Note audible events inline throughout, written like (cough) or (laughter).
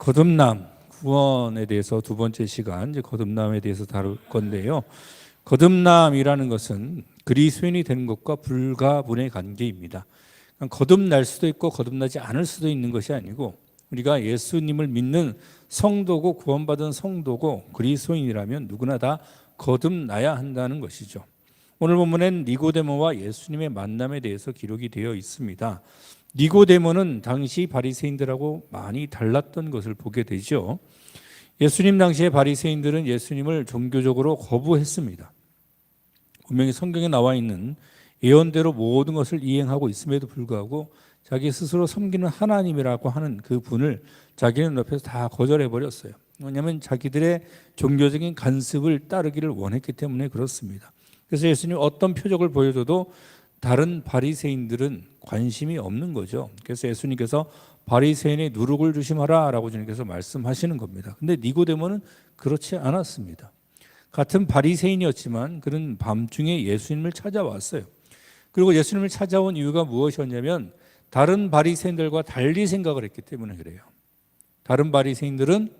거듭남 구원에 대해서 두 번째 시간 이제 거듭남에 대해서 다룰 건데요. 거듭남이라는 것은 그리스도인이 되는 것과 불가분의 관계입니다. 그러니까 거듭날 수도 있고 거듭나지 않을 수도 있는 것이 아니고 우리가 예수님을 믿는 성도고 구원받은 성도고 그리스도인이라면 누구나 다 거듭나야 한다는 것이죠. 오늘 본문엔 니고데모와 예수님의 만남에 대해서 기록이 되어 있습니다. 니고데모는 당시 바리새인들하고 많이 달랐던 것을 보게 되죠. 예수님 당시의 바리새인들은 예수님을 종교적으로 거부했습니다. 분명히 성경에 나와 있는 예언대로 모든 것을 이행하고 있음에도 불구하고 자기 스스로 섬기는 하나님이라고 하는 그 분을 자기는 옆에서 다 거절해 버렸어요. 왜냐하면 자기들의 종교적인 간습을 따르기를 원했기 때문에 그렇습니다. 그래서 예수님 어떤 표적을 보여줘도 다른 바리새인들은 관심이 없는 거죠. 그래서 예수님께서 바리새인의 누룩을 조심하라라고 주님께서 말씀하시는 겁니다. 근데 니고데모는 그렇지 않았습니다. 같은 바리새인이었지만 그는 밤중에 예수님을 찾아왔어요. 그리고 예수님을 찾아온 이유가 무엇이었냐면 다른 바리새인들과 달리 생각을 했기 때문에 그래요. 다른 바리새인들은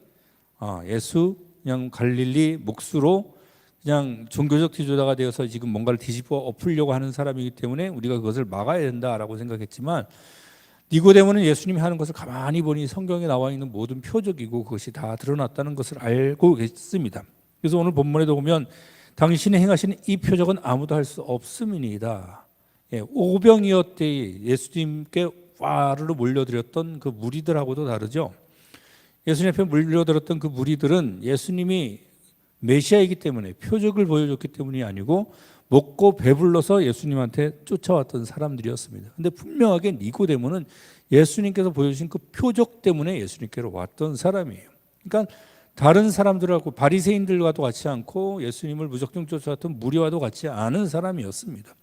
아, 예수 그냥 갈릴리 묵수로 그냥 종교적 지도자가 되어서 지금 뭔가를 뒤집어 엎으려고 하는 사람이기 때문에 우리가 그것을 막아야 된다라고 생각했지만 니고데모는 예수님이 하는 것을 가만히 보니 성경에 나와 있는 모든 표적이고 그것이 다 드러났다는 것을 알고 계십니다. 그래서 오늘 본문에도 보면 당신이 행하시는 이 표적은 아무도 할 수 없음이니이다. 예, 오병이었때 예수님께 와르르 몰려들었던 그 무리들하고도 다르죠. 예수님 앞에 물려들었던 그 무리들은 예수님이 메시아이기 때문에 표적을 보여줬기 때문이 아니고 먹고 배불러서 예수님한테 쫓아왔던 사람들이었습니다. 근데 분명하게 니고데모는 예수님께서 보여주신 그 표적 때문에 예수님께로 왔던 사람이에요. 그러니까 다른 사람들하고 바리새인들과도 같이 않고 예수님을 무적정 쫓아왔던 무리와도 같이 않은 사람이었습니다.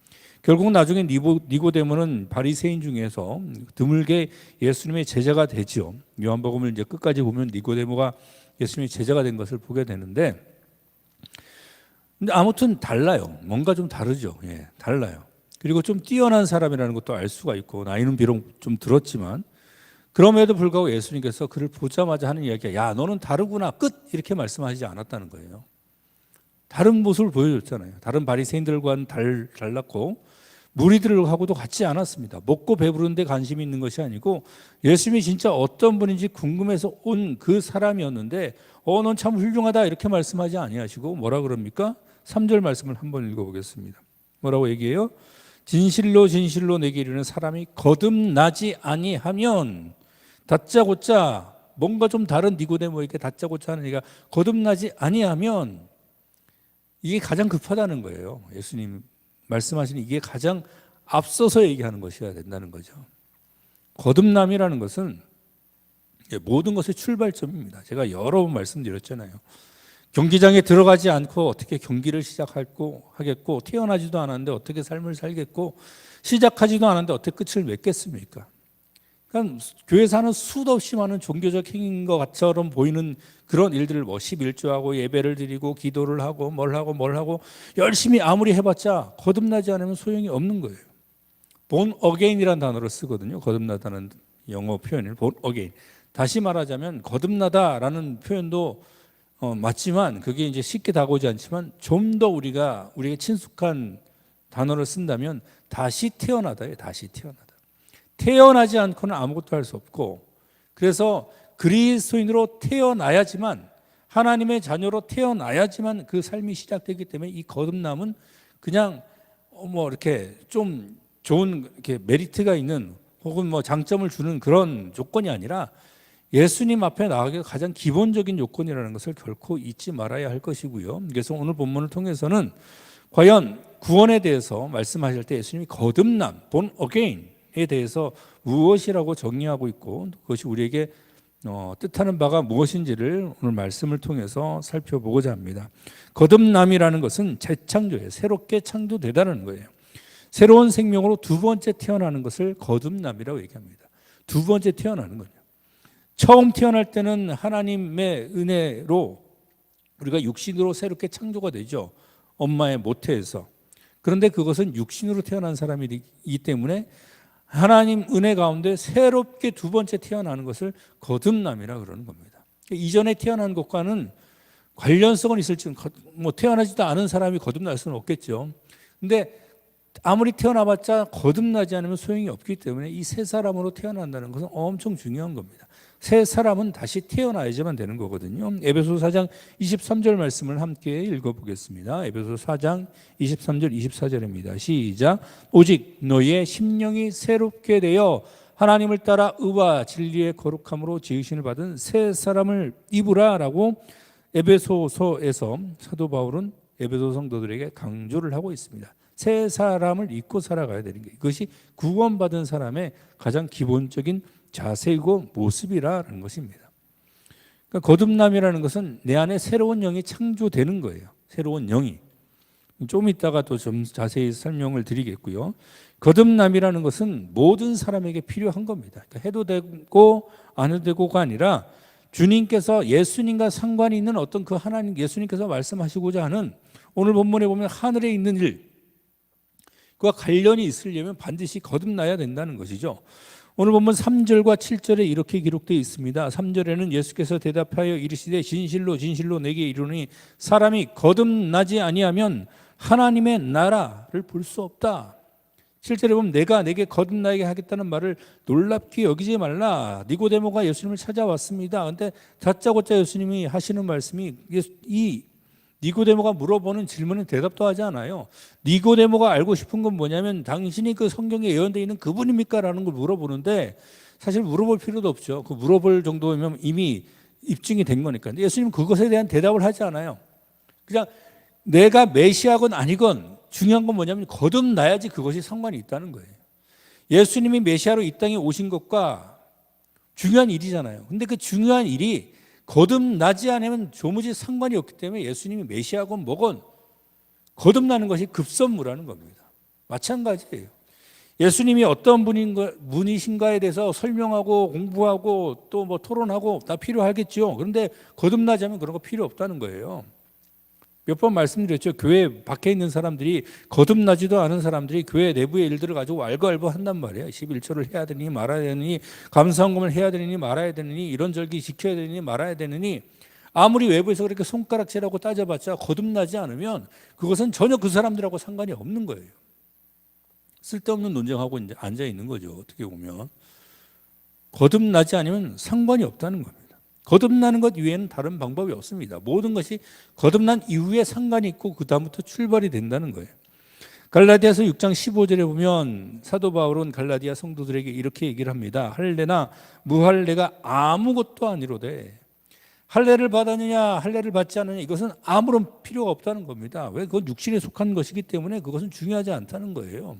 결국 나중에 니고, 니고데모는 바리새인 중에서 드물게 예수님의 제자가 되죠. 요한복음을 이제 끝까지 보면 니고데모가 예수님의 제자가 된 것을 보게 되는데 근데 아무튼 달라요. 뭔가 좀 다르죠. 예, 달라요. 그리고 좀 뛰어난 사람이라는 것도 알 수가 있고 나이는 비록 좀 들었지만 그럼에도 불구하고 예수님께서 그를 보자마자 하는 이야기가 야 너는 다르구나 끝 이렇게 말씀하시지 않았다는 거예요. 다른 모습을 보여줬잖아요. 다른 바리새인들과는 달, 달랐고 무리들하고도 같지 않았습니다. 먹고 배부른데 관심이 있는 것이 아니고 예수님이 진짜 어떤 분인지 궁금해서 온 그 사람이었는데 어 넌 참 훌륭하다 이렇게 말씀하지 아니하시고 뭐라 그럽니까? 3절 말씀을 한번 읽어보겠습니다. 뭐라고 얘기해요? 진실로 진실로 내게 이르는 사람이 거듭나지 아니하면 다짜고짜 뭔가 좀 다른 니고데모에게 다짜고짜 하는 얘기가 거듭나지 아니하면 이게 가장 급하다는 거예요. 예수님 말씀하시는 이게 가장 앞서서 얘기하는 것이어야 된다는 거죠. 거듭남이라는 것은 모든 것의 출발점입니다. 제가 여러 번 말씀드렸잖아요. 경기장에 들어가지 않고 어떻게 경기를 시작하고 하겠고 태어나지도 않았는데 어떻게 삶을 살겠고 시작하지도 않았는데 어떻게 끝을 맺겠습니까? 그러니까 교회사는 수도 없이 많은 종교적 행위인 것처럼 보이는 그런 일들을 뭐 11조하고 예배를 드리고 기도를 하고 뭘 하고 뭘 하고 열심히 아무리 해봤자 거듭나지 않으면 소용이 없는 거예요. 본 어게인이라는 단어를 쓰거든요. 거듭나다는 영어 표현을 본 어게인. 다시 말하자면 거듭나다라는 표현도 어, 맞지만 그게 이제 쉽게 다가오지 않지만 좀 더 우리가 우리에게 친숙한 단어를 쓴다면 다시 태어나다에 다시 태어나다. 태어나지 않고는 아무것도 할 수 없고 그래서 그리스도인으로 태어나야지만 하나님의 자녀로 태어나야지만 그 삶이 시작되기 때문에 이 거듭남은 그냥 뭐 이렇게 좀 좋은 이렇게 메리트가 있는 혹은 뭐 장점을 주는 그런 조건이 아니라 예수님 앞에 나가기 가장 기본적인 요건이라는 것을 결코 잊지 말아야 할 것이고요. 그래서 오늘 본문을 통해서는 과연 구원에 대해서 말씀하실 때 예수님이 거듭남, 본 어게인에 대해서 무엇이라고 정의하고 있고 그것이 우리에게 어, 뜻하는 바가 무엇인지를 오늘 말씀을 통해서 살펴보고자 합니다. 거듭남이라는 것은 재창조예요. 새롭게 창조되다는 거예요. 새로운 생명으로 두 번째 태어나는 것을 거듭남이라고 얘기합니다. 두 번째 태어나는 거죠. 처음 태어날 때는 하나님의 은혜로 우리가 육신으로 새롭게 창조가 되죠. 엄마의 모태에서. 그런데 그것은 육신으로 태어난 사람이기 때문에 하나님 은혜 가운데 새롭게 두 번째 태어나는 것을 거듭남이라 그러는 겁니다. 이전에 태어난 것과는 관련성은 있을지 뭐 태어나지도 않은 사람이 거듭날 수는 없겠죠. 근데 아무리 태어나봤자 거듭나지 않으면 소용이 없기 때문에 이새 사람으로 태어난다는 것은 엄청 중요한 겁니다. 새 사람은 다시 태어나야지만 되는 거거든요. 에베소 4장 23절 말씀을 함께 읽어보겠습니다. 에베소 4장 23절 24절입니다. 시작. 오직 너의 심령이 새롭게 되어 하나님을 따라 의와 진리의 거룩함으로 지으심을 받은 새 사람을 입으라라고 에베소서에서 사도 바울은 에베소 성도들에게 강조를 하고 있습니다. 새 사람을 잊고 살아가야 되는 게 이것이 구원받은 사람의 가장 기본적인 자세이고 모습이라는 것입니다. 그러니까 거듭남이라는 것은 내 안에 새로운 영이 창조되는 거예요. 새로운 영이. 좀 이따가 또 좀 자세히 설명을 드리겠고요. 거듭남이라는 것은 모든 사람에게 필요한 겁니다. 그러니까 해도 되고 안 해도 되고가 아니라 주님께서 예수님과 상관이 있는 어떤 그 하나님 예수님께서 말씀하시고자 하는 오늘 본문에 보면 하늘에 있는 일 그와 관련이 있으려면 반드시 거듭나야 된다는 것이죠. 오늘 보면 3절과 7절에 이렇게 기록되어 있습니다. 3절에는 예수께서 대답하여 이르시되 진실로 진실로 내게 이르니 사람이 거듭나지 아니하면 하나님의 나라를 볼 수 없다. 7절에 보면 내가 내게 거듭나게 하겠다는 말을 놀랍게 여기지 말라. 니고데모가 예수님을 찾아왔습니다. 근데 다짜고짜 예수님이 하시는 말씀이 이 니고데모가 물어보는 질문은 대답도 하지 않아요. 니고데모가 알고 싶은 건 뭐냐면 당신이 그 성경에 예언되어 있는 그분입니까? 라는 걸 물어보는데 사실 물어볼 필요도 없죠. 그 물어볼 정도면 이미 입증이 된 거니까. 예수님 그것에 대한 대답을 하지 않아요. 그냥 내가 메시아건 아니건 중요한 건 뭐냐면 거듭나야지 그것이 상관이 있다는 거예요. 예수님이 메시아로 이 땅에 오신 것과 중요한 일이잖아요. 근데 그 중요한 일이 거듭나지 않으면 조무지 상관이 없기 때문에 예수님이 메시아건 뭐건 거듭나는 것이 급선무라는 겁니다. 마찬가지예요. 예수님이 어떤 분인가, 분이신가에 대해서 설명하고 공부하고 또 뭐 토론하고 다 필요하겠죠. 그런데 거듭나지 않으면 그런 거 필요 없다는 거예요. 몇 번 말씀드렸죠. 교회 밖에 있는 사람들이 거듭나지도 않은 사람들이 교회 내부의 일들을 가지고 알고알고 한단 말이에요. 11조를 해야 되니 말아야 되니 감사헌금을 해야 되니 말아야 되니 이런 절기 지켜야 되니 말아야 되느니 아무리 외부에서 그렇게 손가락질하고 따져봤자 거듭나지 않으면 그것은 전혀 그 사람들하고 상관이 없는 거예요. 쓸데없는 논쟁하고 앉아 있는 거죠. 어떻게 보면 거듭나지 않으면 상관이 없다는 겁니다. 거듭나는 것 이외에는 다른 방법이 없습니다. 모든 것이 거듭난 이후에 상관이 있고 그 다음부터 출발이 된다는 거예요. 갈라디아서 6장 15절에 보면 사도 바울은 갈라디아 성도들에게 이렇게 얘기를 합니다. 할례나 무할례가 아무것도 아니로되 할례를 받았느냐 할례를 받지 않느냐 이것은 아무런 필요가 없다는 겁니다. 왜 그건 육신에 속한 것이기 때문에 그것은 중요하지 않다는 거예요.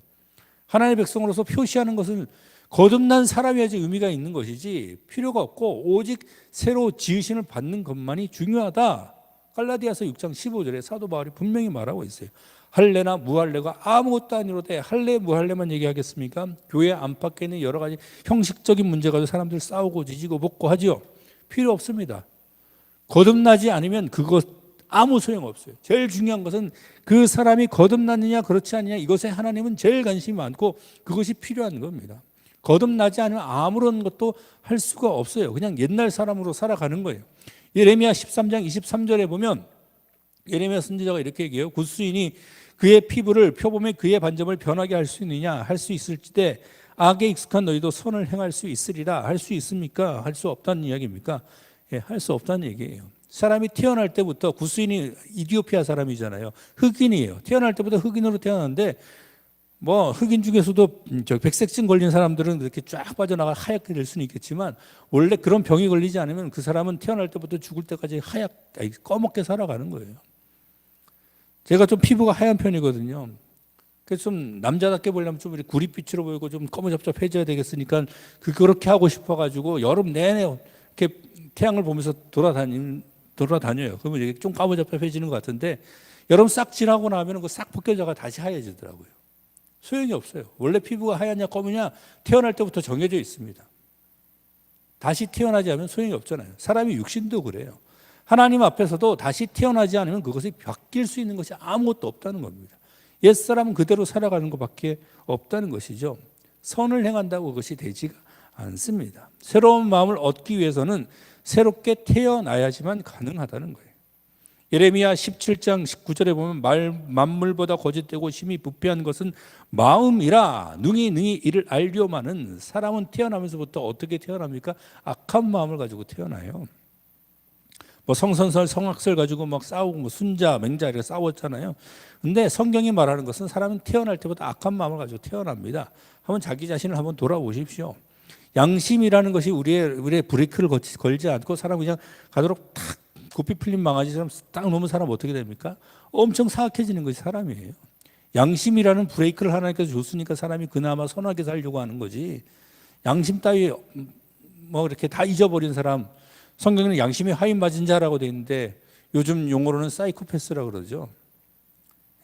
하나님의 백성으로서 표시하는 것은 거듭난 사람이야지 의미가 있는 것이지 필요가 없고 오직 새로 지으심을 받는 것만이 중요하다. 갈라디아서 6장 15절에 사도 바울이 분명히 말하고 있어요. 할례나 무할례가 아무것도 아니로되 할례 무할례만 얘기하겠습니까? 교회 안팎에 있는 여러 가지 형식적인 문제 가지고 사람들 싸우고 지지고 볶고 하지요. 필요 없습니다. 거듭나지 않으면 그것 아무 소용 없어요. 제일 중요한 것은 그 사람이 거듭났느냐 그렇지 않느냐 이것에 하나님은 제일 관심이 많고 그것이 필요한 겁니다. 거듭나지 않으면 아무런 것도 할 수가 없어요. 그냥 옛날 사람으로 살아가는 거예요. 예레미야 13장 23절에 보면 예레미야 선지자가 이렇게 얘기해요. 굿수인이 그의 피부를 표범에 그의 반점을 변하게 할 수 있느냐 할 수 있을지대 악에 익숙한 너희도 선을 행할 수 있으리라 할 수 있습니까? 할 수 없다는 이야기입니까? 예, 할 수 없다는 얘기예요. 사람이 태어날 때부터 구스인이 이디오피아 사람이잖아요. 흑인이에요. 태어날 때부터 흑인으로 태어났는데 뭐 흑인 중에서도 저 백색증 걸린 사람들은 이렇게 쫙 빠져나가 하얗게 될 수는 있겠지만 원래 그런 병이 걸리지 않으면 그 사람은 태어날 때부터 죽을 때까지 하얗 아니, 꺼멓게 살아가는 거예요. 제가 좀 피부가 하얀 편이거든요. 그래서 좀 남자답게 보려면 좀 구릿빛으로 보이고 좀 꺼무잡잡해져야 되겠으니까 그 그렇게 하고 싶어가지고 여름 내내 이렇게 태양을 보면서 돌아다니 돌아다녀요. 그러면 이게 좀 까무잡잡해지는 것 같은데 여름 싹 지나고 나면 그 싹 벗겨져가 다시 하얘지더라고요. 소용이 없어요. 원래 피부가 하얗냐 검으냐 태어날 때부터 정해져 있습니다. 다시 태어나지 않으면 소용이 없잖아요. 사람이 육신도 그래요. 하나님 앞에서도 다시 태어나지 않으면 그것이 바뀔 수 있는 것이 아무것도 없다는 겁니다. 옛사람은 그대로 살아가는 것밖에 없다는 것이죠. 선을 행한다고 그것이 되지가 않습니다. 새로운 마음을 얻기 위해서는 새롭게 태어나야지만 가능하다는 거예요. 예레미야 17장 19절에 보면 말 만물보다 거짓되고 심히 부패한 것은 마음이라 능히 능히 이를 알려마는 사람은 태어나면서부터 어떻게 태어납니까? 악한 마음을 가지고 태어나요. 뭐 성선설 성악설 가지고 막 싸우고 뭐 순자 맹자 이렇게 싸웠잖아요. 근데 성경이 말하는 것은 사람은 태어날 때부터 악한 마음을 가지고 태어납니다. 한번 자기 자신을 한번 돌아보십시오. 양심이라는 것이 우리의 우리의 브레이크를 걸지 않고 사람 그냥 가도록 탁 고삐 풀린 망아지처럼 딱 놓으면 사람 어떻게 됩니까? 엄청 사악해지는 것이 사람이에요. 양심이라는 브레이크를 하나님께서 줬으니까 사람이 그나마 선하게 살려고 하는 거지. 양심 따위 뭐 이렇게 다 잊어버린 사람 성경에는 양심이 하인 맞은 자라고 돼 있는데 요즘 용어로는 사이코패스라고 그러죠.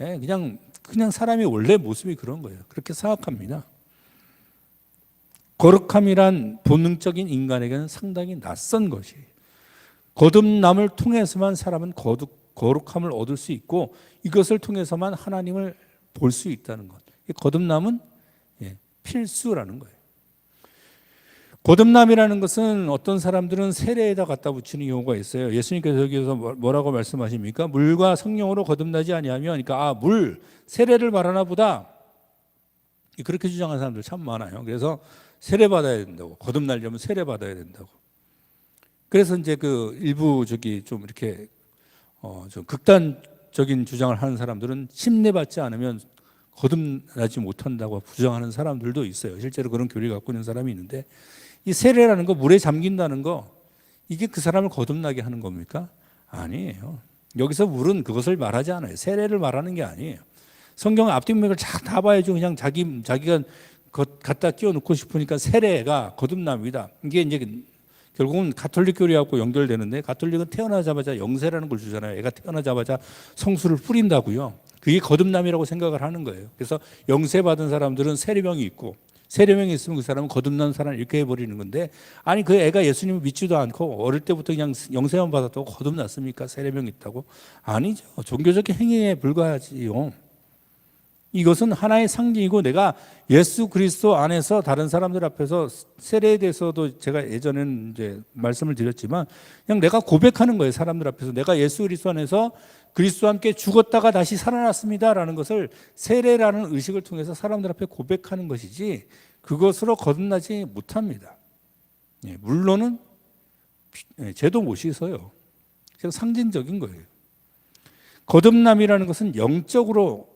예, 그냥 그냥 사람이 원래 모습이 그런 거예요. 그렇게 사악합니다. 거룩함이란 본능적인 인간에게는 상당히 낯선 것이에요. 거듭남을 통해서만 사람은 거룩, 거룩함을 얻을 수 있고 이것을 통해서만 하나님을 볼 수 있다는 것. 이 거듭남은 예, 필수라는 거예요. 거듭남이라는 것은 어떤 사람들은 세례에다 갖다 붙이는 경우가 있어요. 예수님께서 여기서 뭐- 뭐라고 말씀하십니까? 물과 성령으로 거듭나지 아니하면, 그러니까 아, 물 세례를 말하나 보다. 그렇게 주장하는 사람들 참 많아요. 그래서 세례 받아야 된다고 거듭나려면 세례 받아야 된다고. 그래서 이제 그 일부 저기 좀 이렇게 어 좀 극단적인 주장을 하는 사람들은 심내 받지 않으면 거듭나지 못한다고 주장하는 사람들도 있어요. 실제로 그런 교리 갖고 있는 사람이 있는데 이 세례라는 거 물에 잠긴다는 거 이게 그 사람을 거듭나게 하는 겁니까? 아니에요. 여기서 물은 그것을 말하지 않아요. 세례를 말하는 게 아니에요. 성경 앞뒷맥을 다 봐야죠. 그냥 자기 자기가 것 갖다 끼워 넣고 싶으니까 세례가 거듭남이다. 이게 이제 결국은 가톨릭 교리하고 연결되는데 가톨릭은 태어나자마자 영세라는 걸 주잖아요. 애가 태어나자마자 성수를 뿌린다고요. 그게 거듭남이라고 생각을 하는 거예요. 그래서 영세 받은 사람들은 세례명이 있고 세례명이 있으면 그 사람은 거듭난 사람 이렇게 해버리는 건데 아니 그 애가 예수님을 믿지도 않고 어릴 때부터 그냥 영세만 받았다고 거듭났습니까? 세례명 있다고? 아니죠. 종교적 행위에 불과하지요. 이것은 하나의 상징이고 내가 예수 그리스도 안에서 다른 사람들 앞에서 세례에 대해서도 제가 예전에는 이제 말씀을 드렸지만 그냥 내가 고백하는 거예요. 사람들 앞에서 내가 예수 그리스도 안에서 그리스도와 함께 죽었다가 다시 살아났습니다라는 것을 세례라는 의식을 통해서 사람들 앞에 고백하는 것이지 그것으로 거듭나지 못합니다. 예, 물론은 예, 죄도 못 씻어요. 그냥 상징적인 거예요. 거듭남이라는 것은 영적으로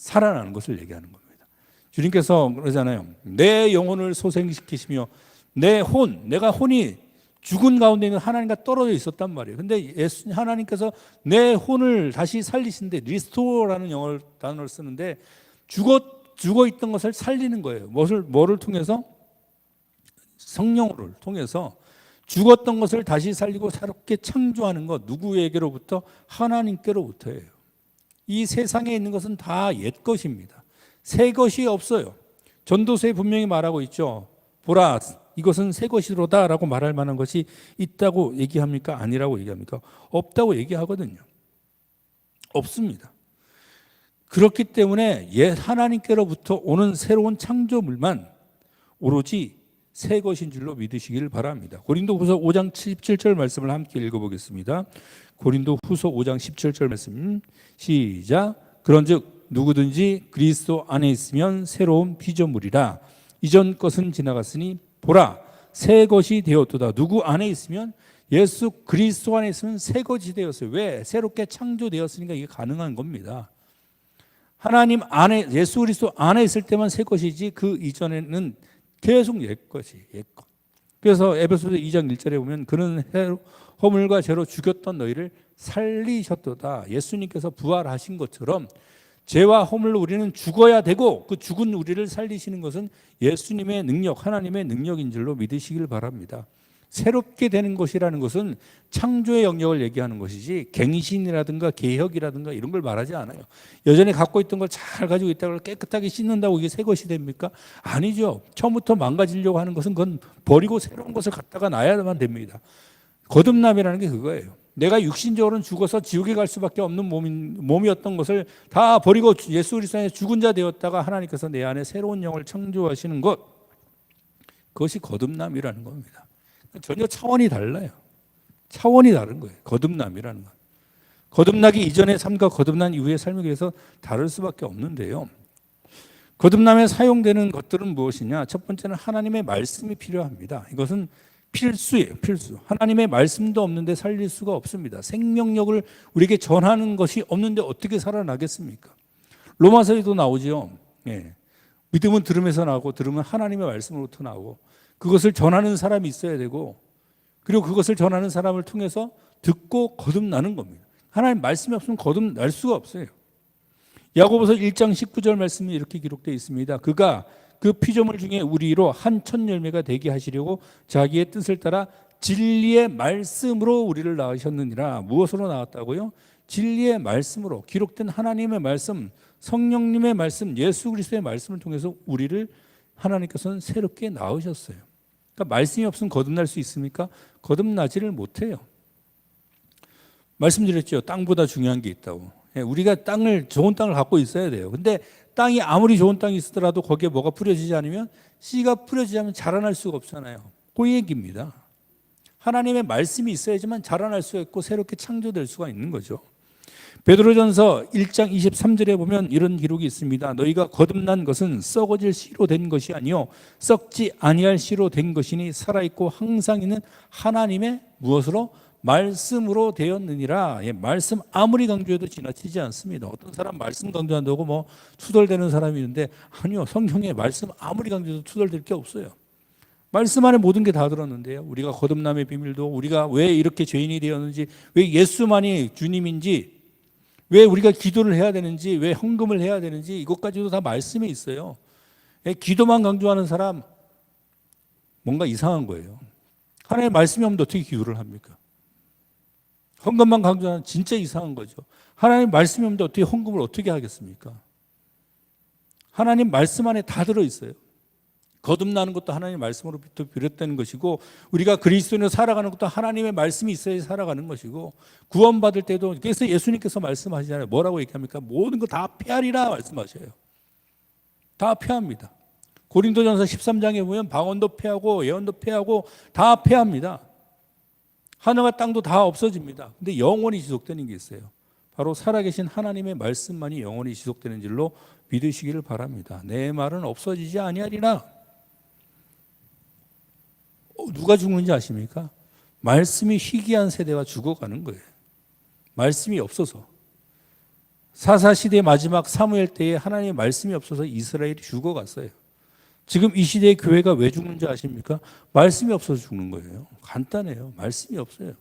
살아나는 것을 얘기하는 겁니다. 주님께서 그러잖아요. 내 영혼을 소생시키시며 내 혼, 내가 혼이 죽은 가운데 있는 하나님과 떨어져 있었단 말이에요. 근데 예수 하나님께서 내 혼을 다시 살리신데 리스토어라는 영어 단어를 쓰는데 죽어 죽어 있던 것을 살리는 거예요. 무엇을 뭐를 통해서 성령을 통해서 죽었던 것을 다시 살리고 새롭게 창조하는 것 누구에게로부터 하나님께로부터예요. 이 세상에 있는 것은 다 옛 것입니다. 새 것이 없어요. 전도서에 분명히 말하고 있죠. 보라, 이것은 새 것이로다라고 말할 만한 것이 있다고 얘기합니까? 아니라고 얘기합니까? 없다고 얘기하거든요. 없습니다. 그렇기 때문에 옛 하나님께로부터 오는 새로운 창조물만 오로지 새 것인 줄로 믿으시길 바랍니다. 고린도후서 5장 17절 말씀을 함께 읽어보겠습니다. 고린도후서 5장 17절 말씀 시작. 그런즉 누구든지 그리스도 안에 있으면 새로운 피조물이라 이전 것은 지나갔으니 보라 새 것이 되었도다. 누구 안에 있으면 예수 그리스도 안에 있으면 새 것이 되었어요. 왜? 새롭게 창조되었으니까 이게 가능한 겁니다. 하나님 안에 예수 그리스도 안에 있을 때만 새 것이지 그 이전에는 계속 옛 것이 옛 것. 그래서 에베소서 2장 1절에 보면 그는 허물과 죄로 죽였던 너희를 살리셨도다. 예수님께서 부활하신 것처럼 죄와 허물로 우리는 죽어야 되고 그 죽은 우리를 살리시는 것은 예수님의 능력, 하나님의 능력인 줄로 믿으시길 바랍니다. 새롭게 되는 것이라는 것은 창조의 영역을 얘기하는 것이지 갱신이라든가 개혁이라든가 이런 걸 말하지 않아요. 여전히 갖고 있던 걸 잘 가지고 있다고 깨끗하게 씻는다고 이게 새 것이 됩니까? 아니죠. 처음부터 망가지려고 하는 것은 그건 버리고 새로운 것을 갖다가 놔야만 됩니다. 거듭남이라는 게 그거예요. 내가 육신적으로는 죽어서 지옥에 갈 수밖에 없는 몸인, 몸이었던 것을 다 버리고 예수 그리스도 안에 죽은 자 되었다가 하나님께서 내 안에 새로운 영을 창조하시는 것 그것이 거듭남이라는 겁니다. 전혀 차원이 달라요. 차원이 다른 거예요. 거듭남이라는 것. 거듭나기 이전의 삶과 거듭난 이후의 삶에 비해서 다를 수밖에 없는데요. 거듭남에 사용되는 것들은 무엇이냐? 첫 번째는 하나님의 말씀이 필요합니다. 이것은 필수예요, 필수. 하나님의 말씀도 없는데 살릴 수가 없습니다. 생명력을 우리에게 전하는 것이 없는데 어떻게 살아나겠습니까? 로마서에도 나오죠. 예. 믿음은 들음에서 나오고 들음은 하나님의 말씀으로부터 나오고 그것을 전하는 사람이 있어야 되고 그리고 그것을 전하는 사람을 통해서 듣고 거듭나는 겁니다. 하나님 말씀이 없으면 거듭날 수가 없어요. 야고보서 1장 19절 말씀이 이렇게 기록되어 있습니다. 그가 그 피조물 중에 우리로 한 첫 열매가 되게 하시려고 자기의 뜻을 따라 진리의 말씀으로 우리를 낳으셨느니라. 무엇으로 나왔다고요? 진리의 말씀으로 기록된 하나님의 말씀, 성령님의 말씀, 예수 그리스도의 말씀을 통해서 우리를 하나님께서는 새롭게 낳으셨어요. 그러니까 말씀이 없으면 거듭날 수 있습니까? 거듭나지를 못해요. 말씀드렸죠. 땅보다 중요한 게 있다고. 예, 우리가 땅을 좋은 땅을 갖고 있어야 돼요. 근데 땅이 아무리 좋은 땅이 있더라도 거기에 뭐가 뿌려지지 않으면 씨가 뿌려지지 않으면 자라날 수가 없잖아요. 그 얘기입니다. 하나님의 말씀이 있어야지만 자라날 수가 있고 새롭게 창조될 수가 있는 거죠. 베드로전서 1장 23절에 보면 이런 기록이 있습니다. 너희가 거듭난 것은 썩어질 씨로 된 것이 아니요 썩지 아니할 씨로 된 것이니 살아 있고 항상 있는 하나님의 무엇으로 말씀으로 되었느니라. 예, 말씀 아무리 강조해도 지나치지 않습니다. 어떤 사람 말씀 강조한다고 뭐 투덜대는 사람이 있는데 아니요. 성경에 말씀 아무리 강조해도 투덜댈 게 없어요. 말씀 안에 모든 게 다 들었는데요. 우리가 거듭남의 비밀도 우리가 왜 이렇게 죄인이 되었는지 왜 예수만이 주님인지 왜 우리가 기도를 해야 되는지 왜 헌금을 해야 되는지 이것까지도 다 말씀에 있어요. 예, 기도만 강조하는 사람 뭔가 이상한 거예요. 하나님의 말씀이 없는데 어떻게 기도를 합니까? 헌금만 강조하는 진짜 이상한 거죠. 하나님 말씀이 없는데 어떻게 헌금을 어떻게 하겠습니까? 하나님 말씀 안에 다 들어 있어요. 거듭나는 것도 하나님의 말씀으로부터 비롯되는 것이고 우리가 그리스도인으로 살아가는 것도 하나님의 말씀이 있어야 살아가는 것이고 구원받을 때도 그래서 예수님께서 말씀하시잖아요. 뭐라고 얘기합니까? 모든 거 다 폐하리라 말씀하셔요. 다 폐합니다. 고린도전서 13장에 보면 방언도 폐하고 예언도 폐하고 다 폐합니다. 하늘과 땅도 다 없어집니다. 근데 영원히 지속되는 게 있어요. 바로 살아계신 하나님의 말씀만이 영원히 지속되는 줄로 믿으시기를 바랍니다. 내 말은 없어지지 아니하리라. 어, 누가 죽는지 아십니까? 말씀이 희귀한 세대가 죽어가는 거예요. 말씀이 없어서. 사사 시대 마지막 사무엘 때에 하나님의 말씀이 없어서 이스라엘이 죽어갔어요. 지금 이 시대의 교회가 왜 죽는지 아십니까? 말씀이 없어서 죽는 거예요. 간단해요. 말씀이 없어요.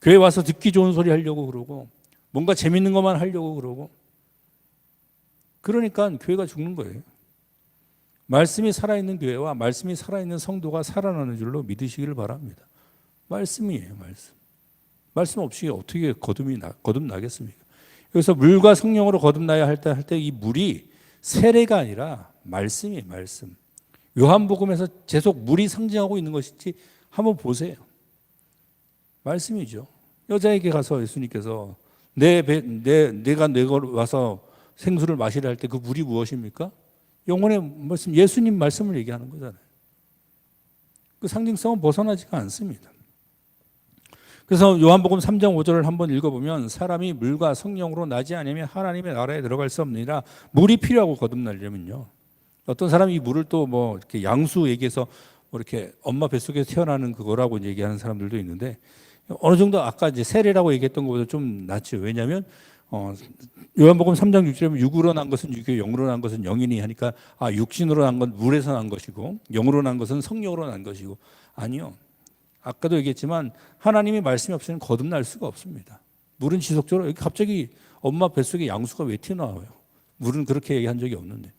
교회 와서 듣기 좋은 소리 하려고 그러고 뭔가 재밌는 것만 하려고 그러고 그러니까 교회가 죽는 거예요. 말씀이 살아있는 교회와 말씀이 살아있는 성도가 살아나는 줄로 믿으시기를 바랍니다. 말씀이에요, 말씀. 말씀 없이 어떻게 거듭이 나, 거듭나겠습니까? 그래서 물과 성령으로 거듭나야 할 때 할 때 이 물이 세례가 아니라 말씀이에요, 말씀. 요한복음에서 계속 물이 상징하고 있는 것인지 한번 보세요. 말씀이죠. 여자에게 가서 예수님께서 내 배, 내, 내가 내가 와서 생수를 마시라 할때 그 물이 무엇입니까? 영혼의 말씀, 예수님 말씀을 얘기하는 거잖아요. 그 상징성은 벗어나지가 않습니다. 그래서 요한복음 3장 5절을 한번 읽어보면 사람이 물과 성령으로 나지 않으면 하나님의 나라에 들어갈 수 없느니라 물이 필요하고 거듭나려면요. 어떤 사람이 이 물을 또 뭐 이렇게 양수 얘기해서 뭐 이렇게 엄마 뱃속에서 태어나는 그거라고 얘기하는 사람들도 있는데 어느 정도 아까 이제 세례라고 얘기했던 것보다 좀 낫죠. 왜냐하면 어, 요한복음 3장 6절에 육으로 난 것은 육이요 영으로 난 것은 영이니 하니까 아 육신으로 난 건 물에서 난 것이고 영으로 난 것은 성령으로 난 것이고 아니요. 아까도 얘기했지만 하나님의 말씀이 없으면 거듭날 수가 없습니다. 물은 지속적으로 갑자기 엄마 뱃속에 양수가 왜 튀어나와요? 물은 그렇게 얘기한 적이 없는데.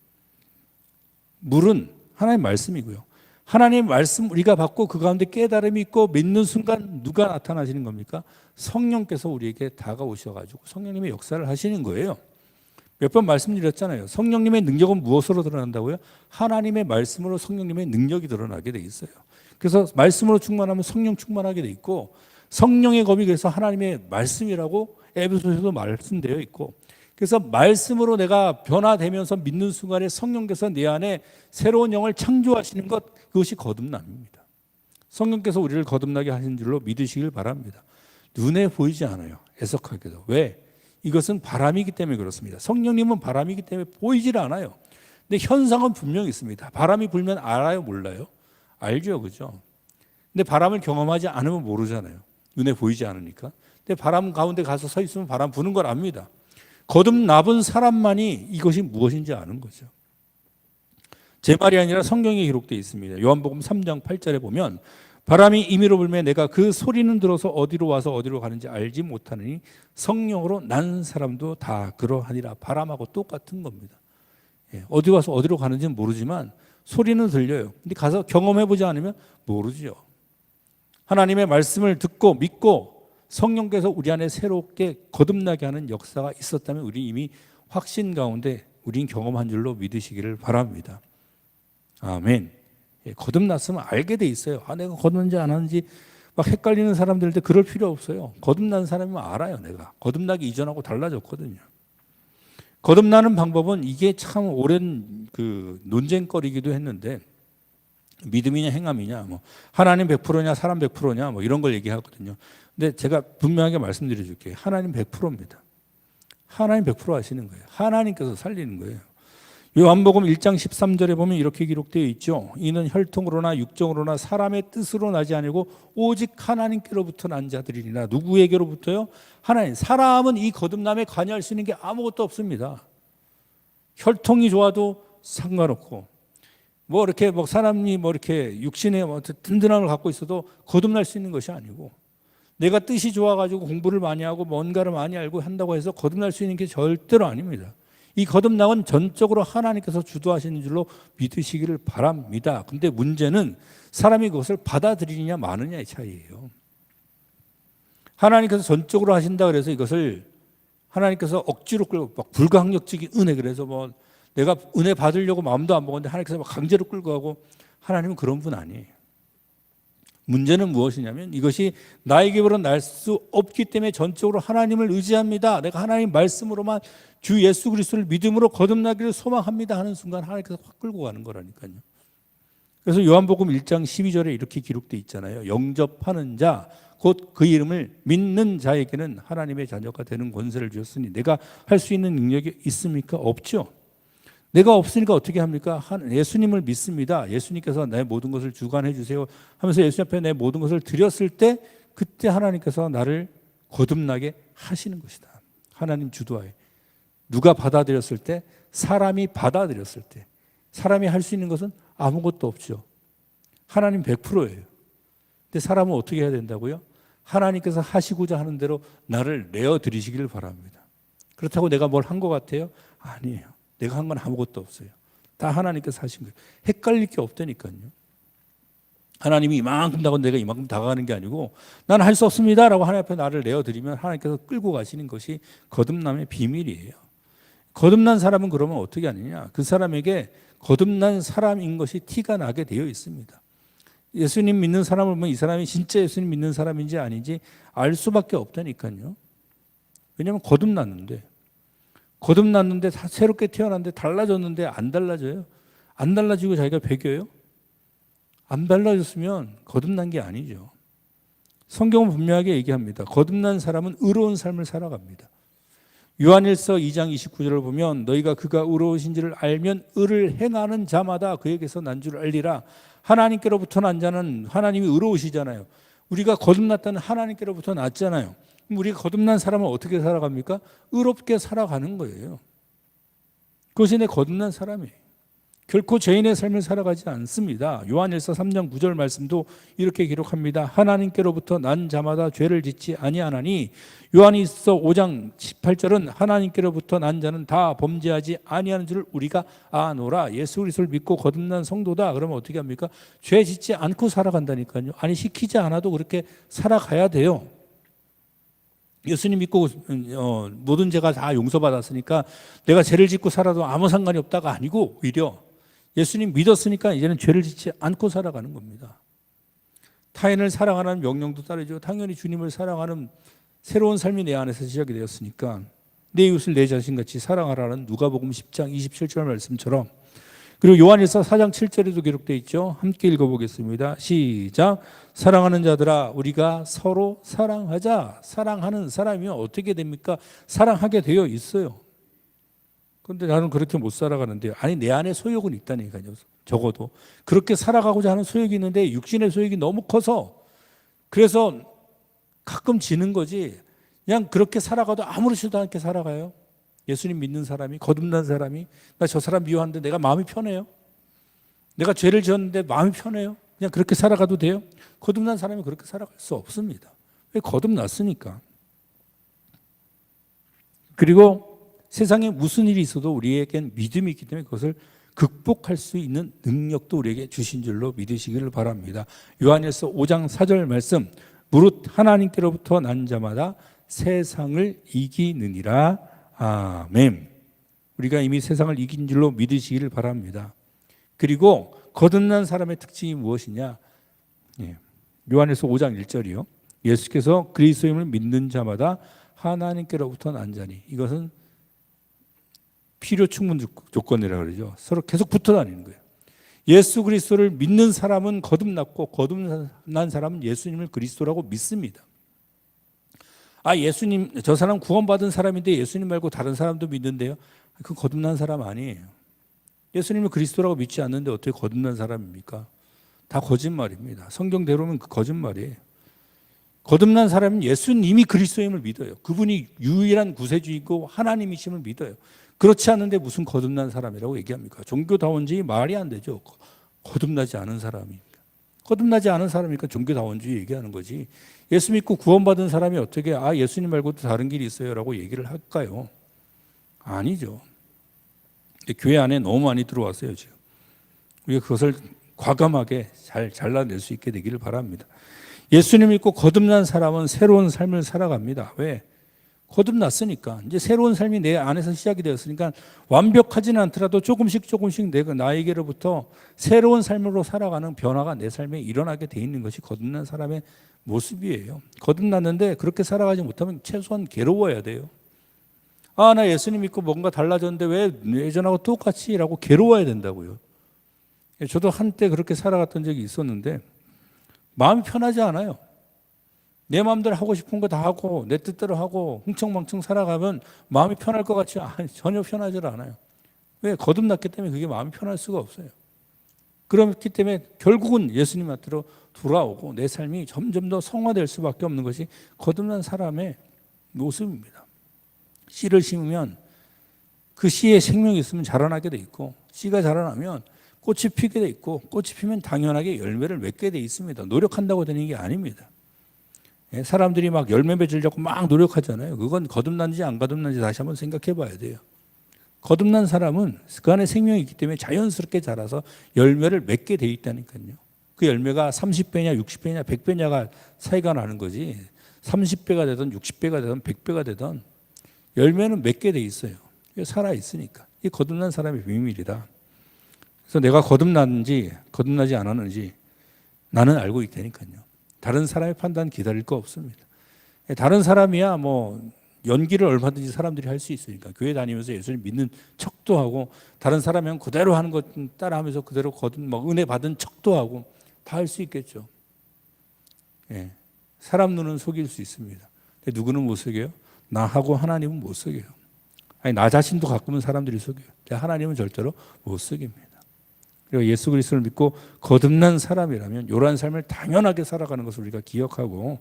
물은 하나님 말씀이고요. 하나님 말씀 우리가 받고 그 가운데 깨달음이 있고 믿는 순간 누가 나타나시는 겁니까? 성령께서 우리에게 다가오셔가지고 성령님의 역사를 하시는 거예요. 몇 번 말씀드렸잖아요. 성령님의 능력은 무엇으로 드러난다고요? 하나님의 말씀으로 성령님의 능력이 드러나게 돼 있어요. 그래서 말씀으로 충만하면 성령 충만하게 돼 있고 성령의 검이 그래서 하나님의 말씀이라고 에베소서도 말씀되어 있고 그래서 말씀으로 내가 변화되면서 믿는 순간에 성령께서 내 안에 새로운 영을 창조하시는 것 그것이 거듭남입니다. 성령께서 우리를 거듭나게 하신 줄로 믿으시길 바랍니다. 눈에 보이지 않아요. 애석하게도. 왜? 이것은 바람이기 때문에 그렇습니다. 성령님은 바람이기 때문에 보이질 않아요. 근데 현상은 분명히 있습니다. 바람이 불면 알아요, 몰라요? 알죠, 그죠? 근데 바람을 경험하지 않으면 모르잖아요. 눈에 보이지 않으니까. 근데 바람 가운데 가서 서 있으면 바람 부는 걸 압니다. 거듭나본 사람만이 이것이 무엇인지 아는 거죠. 제 말이 아니라 성경에 기록되어 있습니다. 요한복음 3장 8절에 보면 바람이 임의로 불면 내가 그 소리는 들어서 어디로 와서 어디로 가는지 알지 못하느니 성령으로 난 사람도 다 그러하니라. 바람하고 똑같은 겁니다. 예, 어디 와서 어디로 가는지는 모르지만 소리는 들려요. 근데 가서 경험해 보지 않으면 모르죠. 하나님의 말씀을 듣고 믿고 성령께서 우리 안에 새롭게 거듭나게 하는 역사가 있었다면 우리 이미 확신 가운데 우린 경험한 줄로 믿으시기를 바랍니다. 아멘. 예, 거듭났으면 알게 돼 있어요. 아, 내가 거듭난지 안 하는지 막 헷갈리는 사람들한테 그럴 필요 없어요. 거듭난 사람이면 알아요, 내가. 거듭나기 이전하고 달라졌거든요. 거듭나는 방법은 이게 참 오랜 그 논쟁거리기도 했는데 믿음이냐 행함이냐 뭐 하나님 100%냐 사람 100%냐 뭐 이런 걸 얘기하거든요. 근데 제가 분명하게 말씀드려 줄게요. 하나님 100%입니다. 하나님 100% 하시는 거예요. 하나님께서 살리는 거예요. 요한복음 1장 13절에 보면 이렇게 기록되어 있죠. 이는 혈통으로나 육정으로나 사람의 뜻으로 나지 아니고 오직 하나님께로부터 난 자들이니라. 누구에게로부터요? 하나님. 사람은 이 거듭남에 관여할 수 있는 게 아무것도 없습니다. 혈통이 좋아도 상관없고 뭐 이렇게 뭐 사람이 뭐 이렇게 육신에 뭐 든든함을 갖고 있어도 거듭날 수 있는 것이 아니고 내가 뜻이 좋아가지고 공부를 많이 하고 뭔가를 많이 알고 한다고 해서 거듭날 수 있는 게 절대로 아닙니다. 이 거듭남은 전적으로 하나님께서 주도하시는 줄로 믿으시기를 바랍니다. 근데 문제는 사람이 그것을 받아들이느냐 마느냐의 차이예요. 하나님께서 전적으로 하신다 그래서 이것을 하나님께서 억지로 끌고 막 불가항력적인 은혜 그래서 뭐 내가 은혜 받으려고 마음도 안 먹었는데 하나님께서 막 강제로 끌고 가고 하나님은 그런 분 아니에요. 문제는 무엇이냐면 이것이 나에게로 날 수 없기 때문에 전적으로 하나님을 의지합니다. 내가 하나님 말씀으로만 주 예수 그리스도를 믿음으로 거듭나기를 소망합니다 하는 순간 하나님께서 확 끌고 가는 거라니까요. 그래서 요한복음 1장 12절에 이렇게 기록되어 있잖아요. 영접하는 자, 곧 그 이름을 믿는 자에게는 하나님의 자녀가 되는 권세를 주셨으니 내가 할 수 있는 능력이 있습니까? 없죠. 내가 없으니까 어떻게 합니까? 예수님을 믿습니다. 예수님께서 내 모든 것을 주관해 주세요 하면서 예수 앞에 내 모든 것을 드렸을 때 그때 하나님께서 나를 거듭나게 하시는 것이다. 하나님 주도하에. 누가 받아들였을 때 사람이 받아들였을 때 사람이 할 수 있는 것은 아무것도 없죠. 하나님 100%예요. 근데 사람은 어떻게 해야 된다고요? 하나님께서 하시고자 하는 대로 나를 내어 드리시기를 바랍니다. 그렇다고 내가 뭘 한 것 같아요? 아니에요. 내가 한 건 아무것도 없어요. 다 하나님께서 하신 거예요. 헷갈릴 게 없다니까요. 하나님이 이만큼 다고 내가 이만큼 다가가는 게 아니고 나는 할 수 없습니다라고 하나님 앞에 나를 내어드리면 하나님께서 끌고 가시는 것이 거듭남의 비밀이에요. 거듭난 사람은 그러면 어떻게 하느냐? 그 사람에게 거듭난 사람인 것이 티가 나게 되어 있습니다. 예수님 믿는 사람을 보면 이 사람이 진짜 예수님 믿는 사람인지 아닌지 알 수밖에 없다니까요. 왜냐하면 거듭났는데 거듭났는데 새롭게 태어났는데 달라졌는데 안 달라져요. 안 달라지고 자기가 배겨요? 안 달라졌으면 거듭난 게 아니죠. 성경은 분명하게 얘기합니다. 거듭난 사람은 의로운 삶을 살아갑니다. 요한일서 2장 29절을 보면 너희가 그가 의로우신지를 알면 의를 행하는 자마다 그에게서 난 줄 알리라. 하나님께로부터 난 자는 하나님이 의로우시잖아요. 우리가 거듭났다는 하나님께로부터 났잖아요. 우리가 거듭난 사람은 어떻게 살아갑니까? 의롭게 살아가는 거예요. 그것이 내 거듭난 사람이에요. 결코 죄인의 삶을 살아가지 않습니다. 요한일서 3장 9절 말씀도 이렇게 기록합니다. 하나님께로부터 난 자마다 죄를 짓지 아니하나니 요한일서 5장 18절은 하나님께로부터 난 자는 다 범죄하지 아니하는 줄 우리가 아노라. 예수 그리스도를 믿고 거듭난 성도다. 그러면 어떻게 합니까? 죄 짓지 않고 살아간다니까요. 아니 시키지 않아도 그렇게 살아가야 돼요. 예수님 믿고 어, 모든 죄가 다 용서받았으니까 내가 죄를 짓고 살아도 아무 상관이 없다가 아니고 오히려 예수님 믿었으니까 이제는 죄를 짓지 않고 살아가는 겁니다. 타인을 사랑하는 명령도 따르죠. 당연히 주님을 사랑하는 새로운 삶이 내 안에서 시작이 되었으니까 내 이웃을 내 자신같이 사랑하라는 누가복음 10장 27절 말씀처럼 그리고 요한일서 4장 7절에도 기록되어 있죠. 함께 읽어보겠습니다. 시작. 사랑하는 자들아 우리가 서로 사랑하자. 사랑하는 사람이 어떻게 됩니까? 사랑하게 되어 있어요. 그런데 나는 그렇게 못 살아가는데 아니 내 안에 소욕은 있다니까요. 적어도 그렇게 살아가고자 하는 소욕이 있는데 육신의 소욕이 너무 커서 그래서 가끔 지는 거지. 그냥 그렇게 살아가도 아무렇지도 않게 살아가요. 예수님 믿는 사람이 거듭난 사람이 나 저 사람 미워하는데 내가 마음이 편해요. 내가 죄를 지었는데 마음이 편해요. 그냥 그렇게 살아가도 돼요. 거듭난 사람이 그렇게 살아갈 수 없습니다. 왜 거듭났으니까. 그리고 세상에 무슨 일이 있어도 우리에겐 믿음이 있기 때문에 그것을 극복할 수 있는 능력도 우리에게 주신 줄로 믿으시기를 바랍니다. 요한일서 5장 4절 말씀 무릇 하나님께로부터 난 자마다 세상을 이기느니라 아멘. 우리가 이미 세상을 이긴 줄로 믿으시기를 바랍니다. 그리고 거듭난 사람의 특징이 무엇이냐? 예. 요한에서 5장 1절이요. 예수께서 그리스도임을 믿는 자마다 하나님께로부터 난 자니 이것은 필요 충분 조건이라고 그러죠. 서로 계속 붙어 다니는 거예요. 예수 그리스도를 믿는 사람은 거듭났고 거듭난 사람은 예수님을 그리스도라고 믿습니다. 아 예수님 저 사람 구원받은 사람인데 예수님 말고 다른 사람도 믿는데요. 그 거듭난 사람 아니에요. 예수님을 그리스도라고 믿지 않는데 어떻게 거듭난 사람입니까? 다 거짓말입니다. 성경대로면 그 거짓말이에요. 거듭난 사람은 예수님이 그리스도임을 믿어요. 그분이 유일한 구세주이고 하나님이심을 믿어요. 그렇지 않은데 무슨 거듭난 사람이라고 얘기합니까? 종교다원주의 말이 안 되죠. 거듭나지 않은 사람이. 거듭나지 않은 사람이니까 종교다원주의 얘기하는 거지. 예수 믿고 구원받은 사람이 어떻게 아 예수님 말고도 다른 길이 있어요라고 얘기를 할까요? 아니죠. 교회 안에 너무 많이 들어왔어요 지금. 우리가 그것을 과감하게 잘 잘라낼 수 있게 되기를 바랍니다. 예수님 믿고 거듭난 사람은 새로운 삶을 살아갑니다. 왜? 거듭났으니까 이제 새로운 삶이 내 안에서 시작이 되었으니까 완벽하지는 않더라도 조금씩 조금씩 내가 나에게로부터 새로운 삶으로 살아가는 변화가 내 삶에 일어나게 돼 있는 것이 거듭난 사람의 모습이에요. 거듭났는데 그렇게 살아가지 못하면 최소한 괴로워야 돼요. 아, 나 예수님 믿고 뭔가 달라졌는데 왜 예전하고 똑같이 라고 괴로워야 된다고요. 저도 한때 그렇게 살아갔던 적이 있었는데 마음이 편하지 않아요. 내 마음대로 하고 싶은 거 다 하고 내 뜻대로 하고 흥청망청 살아가면 마음이 편할 것 같지 (laughs) 전혀 편하지 않아요. 왜 거듭났기 때문에 그게 마음이 편할 수가 없어요. 그렇기 때문에 결국은 예수님한테로 돌아오고 내 삶이 점점 더 성화될 수밖에 없는 것이 거듭난 사람의 모습입니다. 씨를 심으면 그 씨에 생명이 있으면 자라나게 돼 있고 씨가 자라나면 꽃이 피게 돼 있고 꽃이 피면 당연하게 열매를 맺게 돼 있습니다. 노력한다고 되는 게 아닙니다. 예, 사람들이 막 열매 맺으려고 막 노력하잖아요. 그건 거듭난지 안 거듭난지 다시 한번 생각해 봐야 돼요. 거듭난 사람은 그 안에 생명이 있기 때문에 자연스럽게 자라서 열매를 맺게 돼 있다니까요. 그 열매가 30배냐 60배냐 100배냐가 차이가 나는 거지. 30배가 되든 60배가 되든 100배가 되든 열매는 맺게 돼 있어요. 살아 있으니까. 이 거듭난 사람의 비밀이다. 그래서 내가 거듭났는지 거듭나지 않았는지 나는 알고 있다니까요. 다른 사람의 판단 기다릴 거 없습니다. 다른 사람이야 뭐 연기를 얼마든지 사람들이 할 수 있으니까 교회 다니면서 예수님 믿는 척도 하고 다른 사람은 그대로 하는 것 따라하면서 그대로 거듭 뭐 은혜 받은 척도 하고 다 할 수 있겠죠. 예. 사람 눈은 속일 수 있습니다. 누구는 못 속여요? 나하고 하나님은 못 속여요. 아니 나 자신도 가끔은 사람들이 속여요. 하나님은 절대로 못 속입니다. 그리고 예수 그리스도를 믿고 거듭난 사람이라면 이러한 삶을 당연하게 살아가는 것을 우리가 기억하고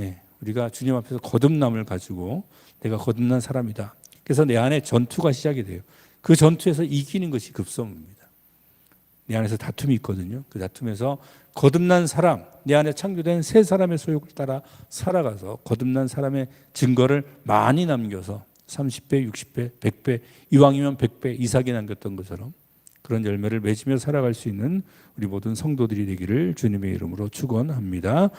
예, 우리가 주님 앞에서 거듭남을 가지고 내가 거듭난 사람이다. 그래서 내 안에 전투가 시작이 돼요. 그 전투에서 이기는 것이 급선무입니다. 내 안에서 다툼이 있거든요. 그 다툼에서 거듭난 사람, 내 안에 창조된 새 사람의 소욕을 따라 살아가서 거듭난 사람의 증거를 많이 남겨서 30배, 60배, 100배, 이왕이면 100배 이삭이 남겼던 것처럼 그런 열매를 맺으며 살아갈 수 있는 우리 모든 성도들이 되기를 주님의 이름으로 축원합니다.